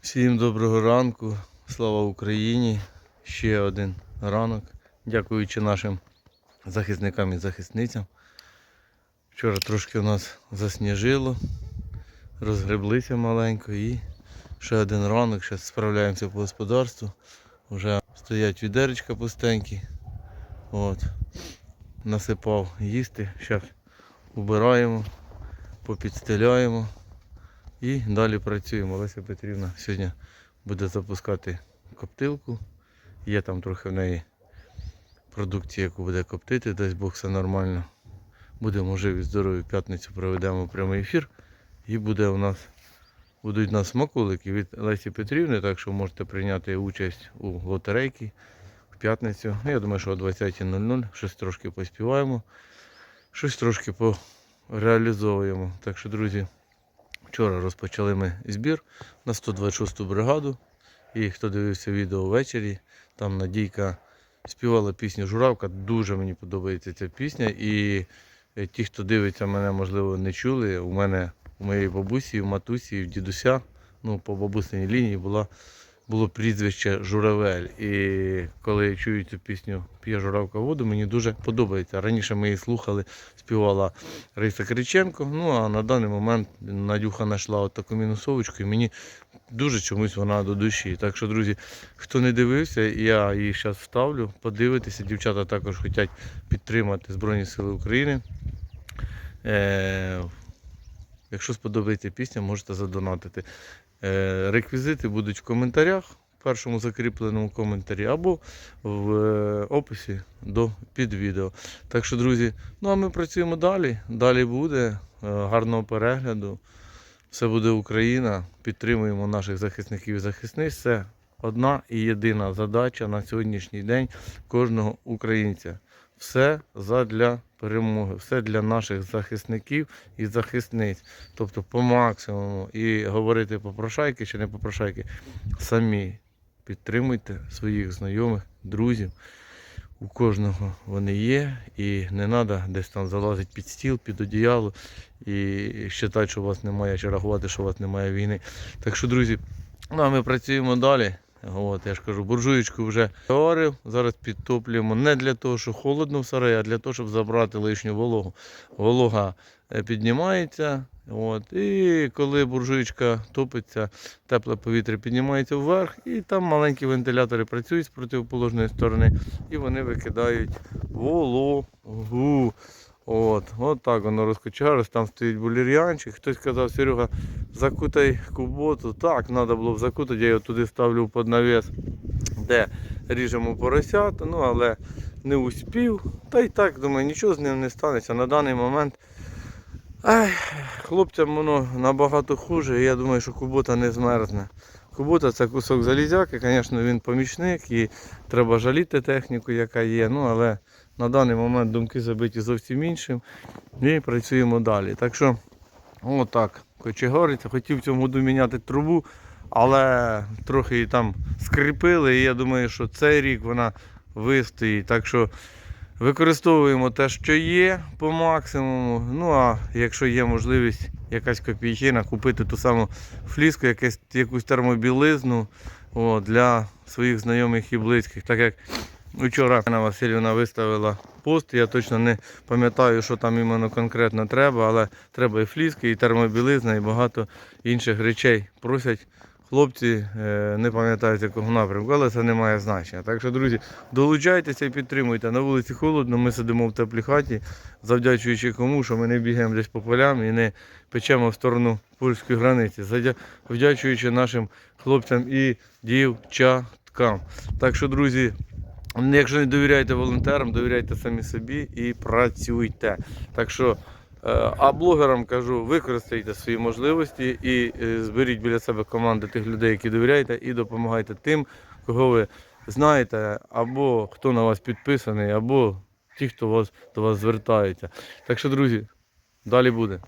Всім доброго ранку, слава Україні. Ще один ранок. Дякуючи нашим захисникам і захисницям. Вчора трошки у нас засніжило, розгреблися маленько і ще один ранок, ще справляємося по господарству. Вже стоять відеречка пустенькі. От. Насипав їсти. Зараз убираємо, попідстеляємо. І далі працюємо. Леся Петрівна сьогодні буде запускати коптилку. Є там трохи в неї продукції, яку буде коптити, дасть Бог все нормально. Будемо живі, здорові, в п'ятницю проведемо прямий ефір. І буде у нас, будуть у нас смаколики від Лесі Петрівни, так що можете прийняти участь у лотерейці в п'ятницю. Я думаю, що о 20.00 щось трошки поспіваємо, щось трошки пореалізовуємо. Так що, друзі. Вчора розпочали ми збір на 126-ту бригаду. І хто дивився відео ввечері, там Надійка співала пісню Журавка. Дуже мені подобається ця пісня. І е, ті, хто дивиться мене, можливо, не чули. У мене у моєї бабусі, у матусі, в дідуся, ну, по бабусиній лінії була, було прізвище Журавель. І коли я чую цю пісню П'є журавка воду, мені дуже подобається. Раніше ми її слухали, співала Раїса Криченко. Ну а на даний момент Надюха знайшла таку мінусовочку і мені дуже чомусь вона до душі. Так що, друзі, хто не дивився, я її зараз вставлю, подивитися. Дівчата також хочуть підтримати Збройні Сили України. Е, якщо сподобається пісня, можете задонатити. Е, реквізити будуть в коментарях, в першому закріпленому коментарі, або в е, описі до під відео. Так що, друзі, ну а ми працюємо далі. Далі буде е, гарного перегляду. Все буде Україна. Підтримуємо наших захисників і захисниць. Це одна і єдина задача на сьогоднішній день кожного українця. Все задля перемоги, все для наших захисників і захисниць. Тобто по максимуму. І говорити попрошайки чи не попрошайки. Самі підтримуйте своїх знайомих, друзів. У кожного вони є, і не треба десь там залазити під стіл, під одіяло і вважати, що у вас немає, чи рахувати, що у вас немає війни. Так що, друзі, ну а ми працюємо далі. От, я ж кажу, буржуєчку вже говорив, зараз підтоплюємо не для того, що холодно в сараї, а для того, щоб забрати лишню вологу. Волога е, піднімається. От, і коли буржуєчка топиться, тепле повітря піднімається вверх, і там маленькі вентилятори працюють з противоположної сторони, і вони викидають вологу. От, от так воно розкочарилось, там стоїть булір'янчик. Хтось казав, Серега, закутай куботу. Так, треба було б закутати, я його туди ставлю під навіс, де ріжемо поросята, ну але не успів. Та й так, думаю, нічого з ним не станеться. На даний момент ай, хлопцям воно набагато хуже, я думаю, що кубота не змерзне. Кубота це кусок залізяки, звісно, він помічник і треба жаліти техніку, яка є. Ну, але на даний момент думки забиті зовсім іншим. І працюємо далі. Так що, отак, кочегориться. Хотів в цьому году міняти трубу, але трохи її там скріпили. І я думаю, що цей рік вона вистоїть. Так що використовуємо те, що є по максимуму. Ну а якщо є можливість якась копійчина, купити ту саму фліску, якусь термобілизну о, для своїх знайомих і близьких. Так як Вчора Анна Васильівна виставила пост, я точно не пам'ятаю, що там іменно конкретно треба, але треба і фліски, і термобілизна, і багато інших речей. Просять хлопці, е, не пам'ятаю з якого напрямку, але це не має значення. Так що, друзі, долучайтеся і підтримуйте. На вулиці холодно, ми сидимо в теплій хаті, завдячуючи кому, що ми не бігаємо десь по полям і не печемо в сторону польської границі, завдячуючи нашим хлопцям і дівчаткам. Так що, друзі. Якщо не довіряєте волонтерам, довіряйте самі собі і працюйте. Так що, е, а блогерам кажу, використайте свої можливості і е, зберіть біля себе команду тих людей, які довіряєте, і допомагайте тим, кого ви знаєте, або хто на вас підписаний, або ті, хто вас, до вас звертаються. Так що, друзі, далі буде.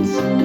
words.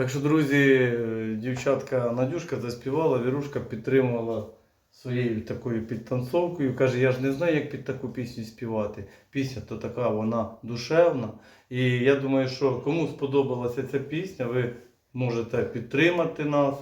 Так що, друзі, дівчатка Надюшка заспівала, Вірушка підтримувала своєю такою підтанцовкою. Каже, я ж не знаю, як під таку пісню співати. Пісня то така, вона душевна. І я думаю, що кому сподобалася ця пісня, ви можете підтримати нас,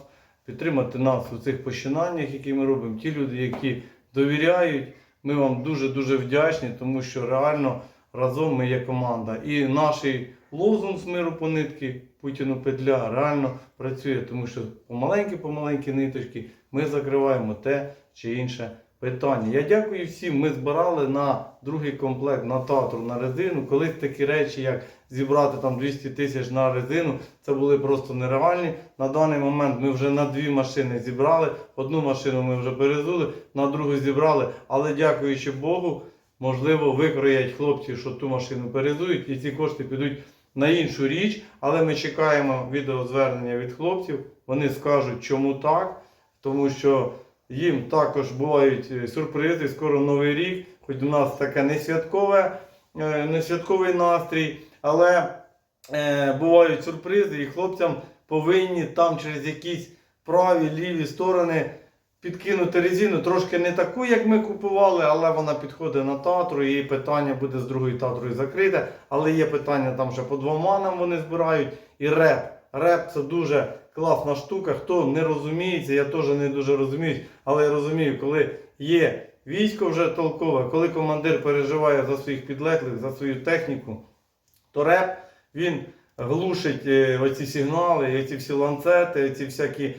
підтримати нас у цих починаннях, які ми робимо. Ті люди, які довіряють, ми вам дуже-дуже вдячні, тому що реально разом ми є команда. І наш лозунг з миру по нитки Путіну петля реально працює, тому що помаленькі-помаленькі ниточки ми закриваємо те чи інше питання. Я дякую всім. Ми збирали на другий комплект на татру на резину. Колись такі речі, як зібрати там 200 тисяч на резину, це були просто нереальні. На даний момент ми вже на дві машини зібрали. Одну машину ми вже перезули, на другу зібрали. Але дякуючи Богу, можливо, викроять хлопці, що ту машину перезують, і ці кошти підуть на іншу річ. Але ми чекаємо відеозвернення від хлопців. Вони скажуть, чому так. Тому що їм також бувають е, сюрпризи. Скоро новий рік, хоч у нас таке не святкове, е, не святковий настрій, але е, бувають сюрпризи, і хлопцям повинні там через якісь праві, ліві сторони підкинути резину. Трошки не таку, як ми купували, але вона підходить на татру, і питання буде з другою татрою закрите. Але є питання там ще по двома нам вони збирають. І реп. Реп це дуже класна штука. Хто не розуміється, я теж не дуже розумію, але я розумію, коли є військо вже толкове, коли командир переживає за своїх підлеглих, за свою техніку, то реп він глушить е, оці сигнали, оці всі ланцети, ці всякі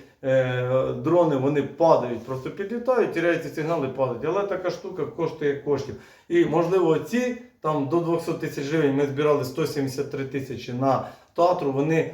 дрони, вони падають, просто підлітають, тіряються сигнали, падають. Але така штука коштує коштів. І можливо, ці там до 200 тисяч гривень ми збирали 173 тисячі на татру, вони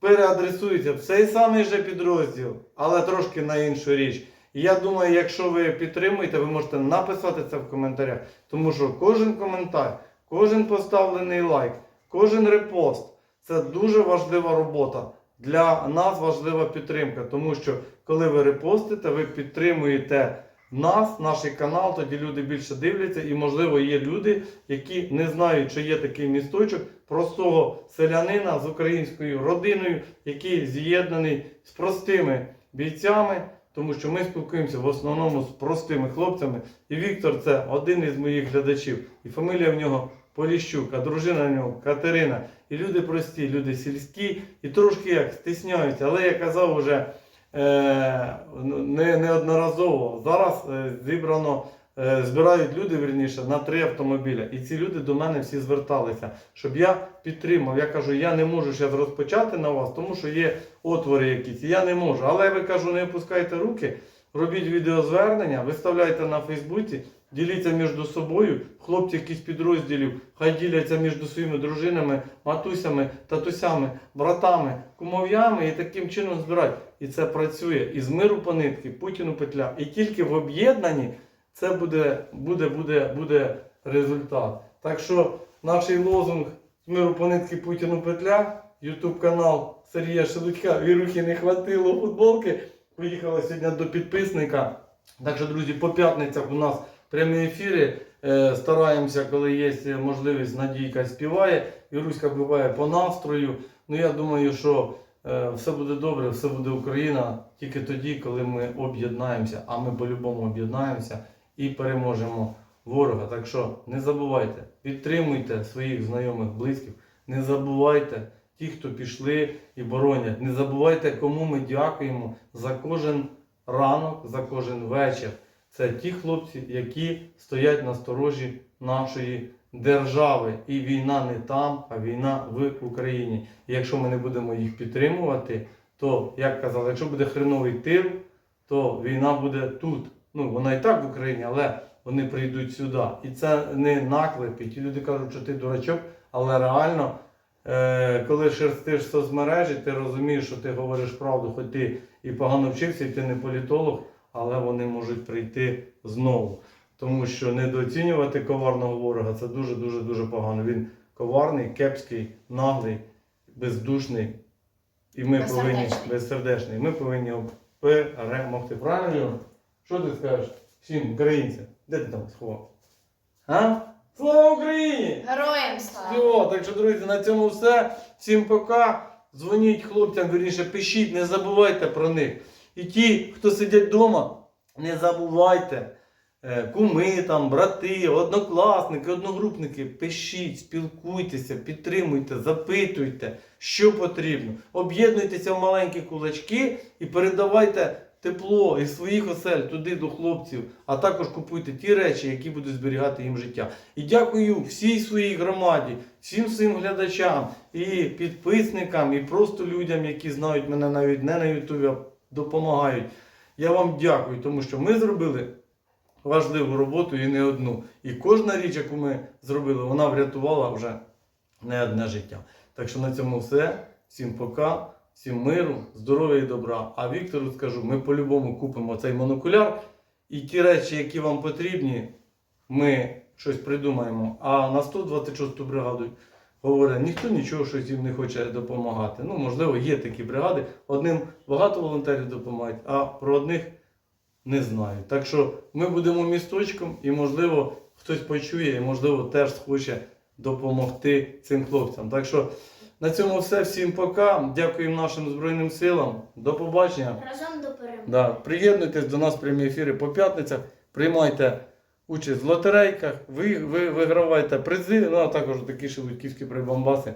переадресуються в цей самий же підрозділ, але трошки на іншу річ. Я думаю, якщо ви підтримуєте, ви можете написати це в коментарях. Тому що кожен коментар, кожен поставлений лайк, кожен репост це дуже важлива робота. Для нас важлива підтримка, тому що коли ви репостите, ви підтримуєте нас, наш канал, тоді люди більше дивляться, і можливо є люди, які не знають, що є такий місточок простого селянина з українською родиною, який з'єднаний з простими бійцями, тому що ми спілкуємося в основному з простими хлопцями. І Віктор це один із моїх глядачів. І фамілія в нього Поліщук, дружина в нього Катерина. І люди прості, люди сільські, і трошки як стисняються. Але я казав вже е, не, неодноразово. Зараз е, зібрано, е, збирають люди верніше на три автомобіля. І ці люди до мене всі зверталися, щоб я підтримав. Я кажу, я не можу зараз розпочати на вас, тому що є отвори якісь. Я не можу. Але ви кажу, не опускайте руки. робіть відеозвернення, виставляйте на Фейсбуці, діліться між собою. Хлопці якісь підрозділів, хай діляться між своїми дружинами, матусями, татусями, братами, кумов'ями і таким чином збирають. І це працює. І з миру по нитки, Путіну петля. І тільки в об'єднанні це буде, буде, буде, буде результат. Так що наш лозунг з миру по нитки Путіну петля, Ютуб канал Сергія Шелудька, Вірухи не хватило футболки. Поїхали сьогодні до підписника. Так що, друзі, по п'ятницях у нас прямі ефіри. Е, стараємося, коли є можливість, Надійка співає. Віруська буває по настрою. Ну я думаю, що е, все буде добре, все буде Україна тільки тоді, коли ми об'єднаємося. А ми по-любому об'єднаємося і переможемо ворога. Так що не забувайте, підтримуйте своїх знайомих, близьких. Не забувайте ті, хто пішли і боронять. Не забувайте, кому ми дякуємо за кожен ранок, за кожен вечір. Це ті хлопці, які стоять на сторожі нашої держави. І війна не там, а війна в Україні. І якщо ми не будемо їх підтримувати, то як казали, якщо буде хреновий тил, то війна буде тут. Ну вона і так в Україні, але вони прийдуть сюди. І це не наклепи. Ті люди кажуть, що ти дурачок, але реально. Е, коли шерстиш соцмережі, ти розумієш, що ти говориш правду, хоч ти і погано вчився, і ти не політолог, але вони можуть прийти знову. Тому що недооцінювати коварного ворога це дуже дуже погано. Він коварний, кепський, наглий, бездушний. І ми повинні Безсердечний. Ми повинні перемогти. Правильно? Що ти скажеш всім українцям? Де ти там сховав? А? Слава Україні! Героям слава! Все, так що, друзі, на цьому все. Всім пока. Дзвоніть хлопцям, вірніше, пишіть, не забувайте про них. І ті, хто сидять вдома, не забувайте. Е, Куми, там, брати, однокласники, одногрупники, пишіть, спілкуйтеся, підтримуйте, запитуйте, що потрібно. Об'єднуйтеся в маленькі кулачки і передавайте тепло із своїх осель туди до хлопців, а також купуйте ті речі, які будуть зберігати їм життя. І дякую всій своїй громаді, всім своїм глядачам і підписникам, і просто людям, які знають мене навіть не на Ютубі, допомагають. Я вам дякую, тому що ми зробили важливу роботу і не одну. І кожна річ, яку ми зробили, вона врятувала вже не одне життя. Так що на цьому все. Всім пока, всім миру, здоров'я і добра. А Віктору скажу, ми по-любому купимо цей монокуляр. І ті речі, які вам потрібні, ми щось придумаємо. А на 126 бригаду говорять, ніхто нічого щось їм не хоче допомагати. Ну, можливо, є такі бригади. Одним багато волонтерів допомагають, а про одних не знаю. Так що ми будемо місточком і, можливо, хтось почує і, можливо, теж схоче допомогти цим хлопцям. Так що на цьому все. Всім пока. Дякуємо нашим Збройним силам. До побачення. Разом до перемоги! Да. Приєднуйтесь до нас в прямі ефіри по п'ятницях. Приймайте участь в лотерейках, ви, ви вигравайте призи, ну а також такі шелудьківські прибамбаси.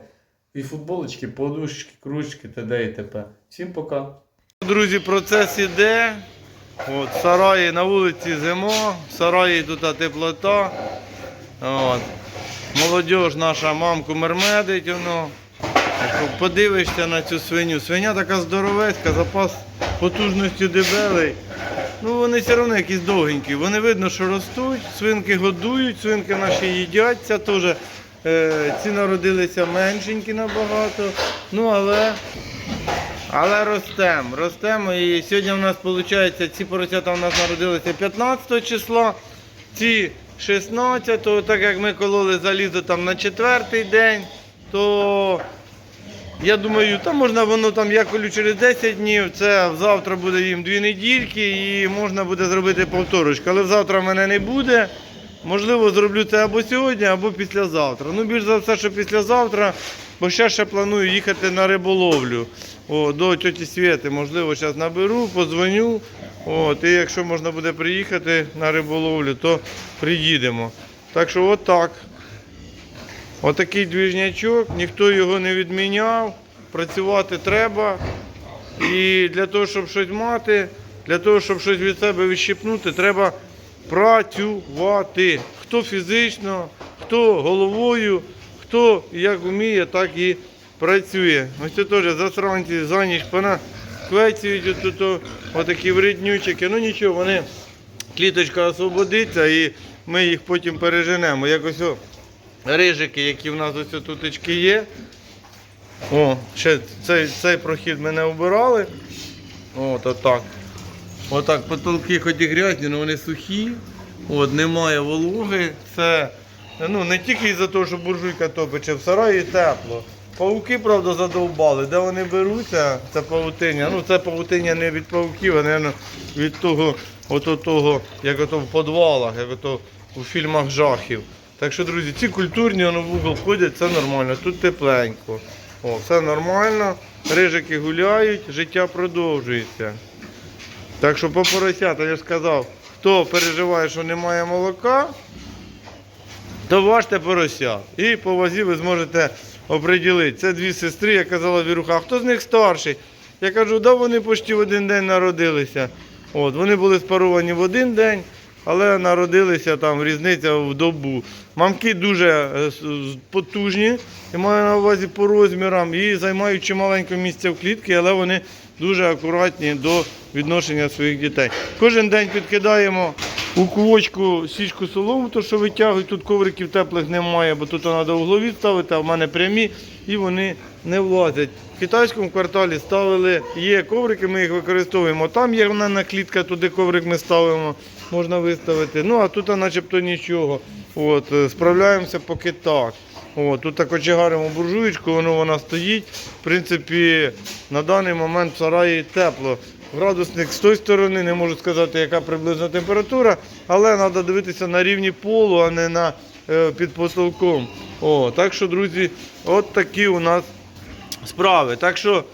І футболочки, подушки, кружки, т.д. і т.п. Всім пока. Друзі, процес іде. От, сараї на вулиці зимо, в сараї тут теплота. От. Молодіж наша мамку мермедить. Воно. Подивишся на цю свиню. Свиня така здоровецька, запас потужності дебелий. Ну вони все одно якісь довгенькі. Вони видно, що ростуть, свинки годують, свинки наші їдять. Ця теж е, ці народилися меншенькі набагато. Ну але але ростемо, ростемо. І сьогодні в нас виходить, ці поросята у нас народилися 15 числа, ці 16, так як ми кололи залізо там на четвертий день, то я думаю, там можна воно там я колю через 10 днів, це завтра буде їм 2 недільки і можна буде зробити повторочку. Але завтра в мене не буде. Можливо, зроблю це або сьогодні, або післязавтра. Ну, більш за все, що післязавтра, бо ще ще планую їхати на риболовлю о, до тьоті Свєти. Можливо, зараз наберу, подзвоню. От, і якщо можна буде приїхати на риболовлю, то приїдемо. Так що отак. Отакий двіжнячок, ніхто його не відміняв. Працювати треба. І для того, щоб щось мати, для того, щоб щось від себе відщипнути, треба працювати. Хто фізично, хто головою, хто як вміє, так і працює. Ось це теж засранці за ніч пона квецюють от, от, отакі вреднючики. Ну нічого, вони кліточка освободиться і ми їх потім переженемо. Як ось о, рижики, які в нас ось туточки є. О, ще цей, цей прохід ми не обирали. От отак. Отак потолки хоч і грязні, але вони сухі. От, немає вологи. Це ну, не тільки із-за того, що буржуйка топить, в сараї тепло. Пауки, правда, задовбали. Де вони беруться, це павутиння. Ну, це павутиння не від пауків, а мабуть, від того, ото того, як ото в підвалах, як ото у фільмах жахів. Так що, друзі, ці культурні воно в угол ходять, це нормально, тут тепленько. О, все нормально, рижики гуляють, життя продовжується. Так що по поросятам я сказав, хто переживає, що немає молока, то важте порося. І по вазі ви зможете оприділити. Це дві сестри, я казала Віруха, а хто з них старший? Я кажу, да вони почти в один день народилися. От, вони були спаровані в один день, але народилися там різниця в добу. Мамки дуже е, потужні, я маю на увазі по розмірам, і займають чималенько місця в клітці, але вони дуже акуратні до відношення своїх дітей. Кожен день підкидаємо у квочку січку солому, то що витягують, тут ковриків теплих немає, бо тут треба углові ставити, а в мене прямі, і вони не влазять. В китайському кварталі ставили, є коврики, ми їх використовуємо. Там є в мене клітка, туди коврик ми ставимо, можна виставити. Ну а тут начебто нічого. От, е, справляємося поки так. От, тут так очегаримо буржуєчку, воно вона стоїть. В принципі, на даний момент в сараї тепло. Градусник з тої сторони, не можу сказати, яка приблизна температура, але треба дивитися на рівні полу, а не на, е, під потолком. О, так що, друзі, от такі у нас справи. Так що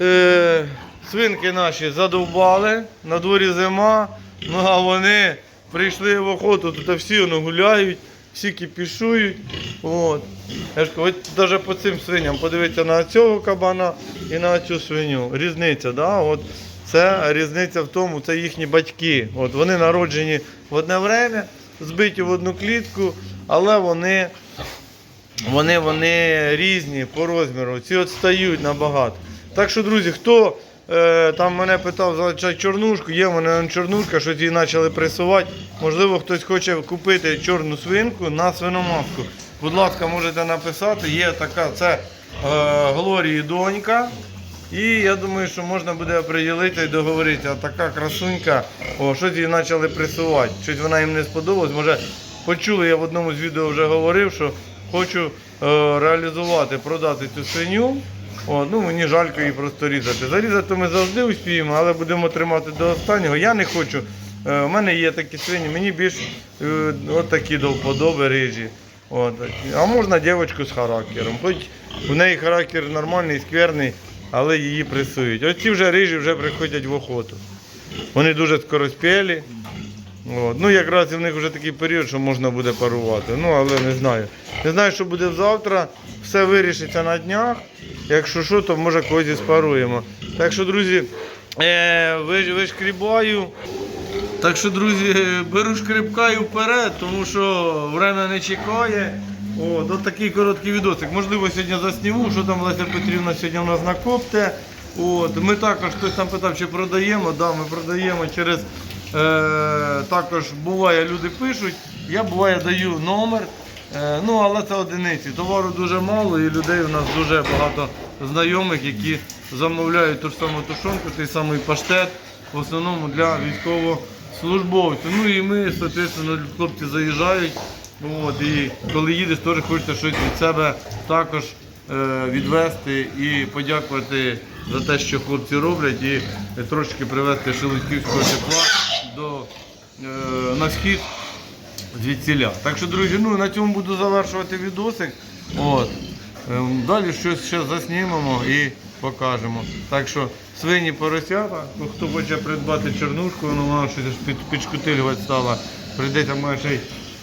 е, свинки наші задовбали, на дворі зима, ну а вони прийшли в охоту, тут всі воно гуляють, всі кипішують. От. Я ж кажу, навіть по цим свиням подивіться на цього кабана і на цю свиню. Різниця, да? От це різниця в тому, це їхні батьки. От вони народжені в одне время, збиті в одну клітку, але вони вони, вони різні по розміру. Ці от стають набагато. Так що, друзі, хто там мене питав за чорнушку, є в мене чорнушка, щось її почали пресувати. Можливо, хтось хоче купити чорну свинку на свиноматку. Будь ласка, можете написати. Є така, це е, Глорії донька. І я думаю, що можна буде оприділити і договоритися. Така красунька, о, щось її почали пресувати. Щось вона їм не сподобалось. Може, почули, я в одному з відео вже говорив, що хочу е, реалізувати, продати цю свиню. От, ну, мені жалько її просто різати. Зарізати ми завжди успіємо, але будемо тримати до останнього. Я не хочу. Е, у мене є такі свині, мені більш е, от такі до вподоби рижі. От. А можна дівчинку з характером. Хоч у неї характер нормальний, скверний, але її пресують. Ось ці вже рижі вже приходять в охоту. Вони дуже скороспілі. От. Ну, якраз і в них вже такий період, що можна буде парувати. Ну, але не знаю. Не знаю, що буде завтра. Все вирішиться на днях. Якщо що, то може когось і спаруємо. Так що, друзі, е, ви- вишкрібаю. Так що, друзі, беру шкребкаю вперед, тому що время не чекає. От, от такий короткий відосик. Можливо, сьогодні засніму, що там Леся Петрівна сьогодні у нас накопте. От, ми також, хтось там питав, чи продаємо. Да, ми продаємо через. Е, також буває, люди пишуть. Я буває даю номер. Е, ну, але це одиниці. Товару дуже мало і людей у нас дуже багато знайомих, які замовляють ту ж саму тушонку, той самий паштет, в основному для військовослужбовців. Ну і ми, соответственно, хлопці заїжджають. От, і коли їдеш, теж хочеться щось від себе також е, відвести і подякувати за те, що хлопці роблять, і трошки привезти шелудьківського тепла до, е, на схід звідсіля. Так що, друзі, ну на цьому буду завершувати відосик. От. Ем, Далі щось ще заснімемо і покажемо. Так що свині поросята, ну, хто хоче придбати чорнушку, ну, вона щось під, підшкутилювати стала. Прийдеться може ще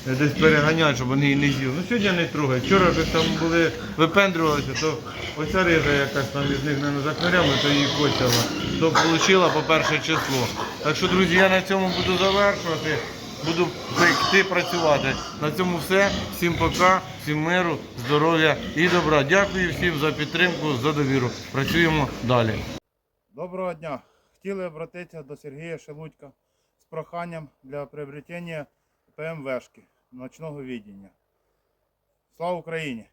десь переганяти, щоб вони її не з'їли. Ну сьогодні не трогай. Вчора вже там були випендрювалися, то оця рижа якась там із них не за кнарями, то її хочела. То отримала по перше число. Так що, друзі, я на цьому буду завершувати. Буду йти працювати. На цьому все. Всім пока, всім миру, здоров'я і добра. Дякую всім за підтримку, за довіру. Працюємо далі. Доброго дня. Хотіли обратитися до Сергія Шелудька з проханням для приобретення ПМВшки ночного відділення. Слава Україні!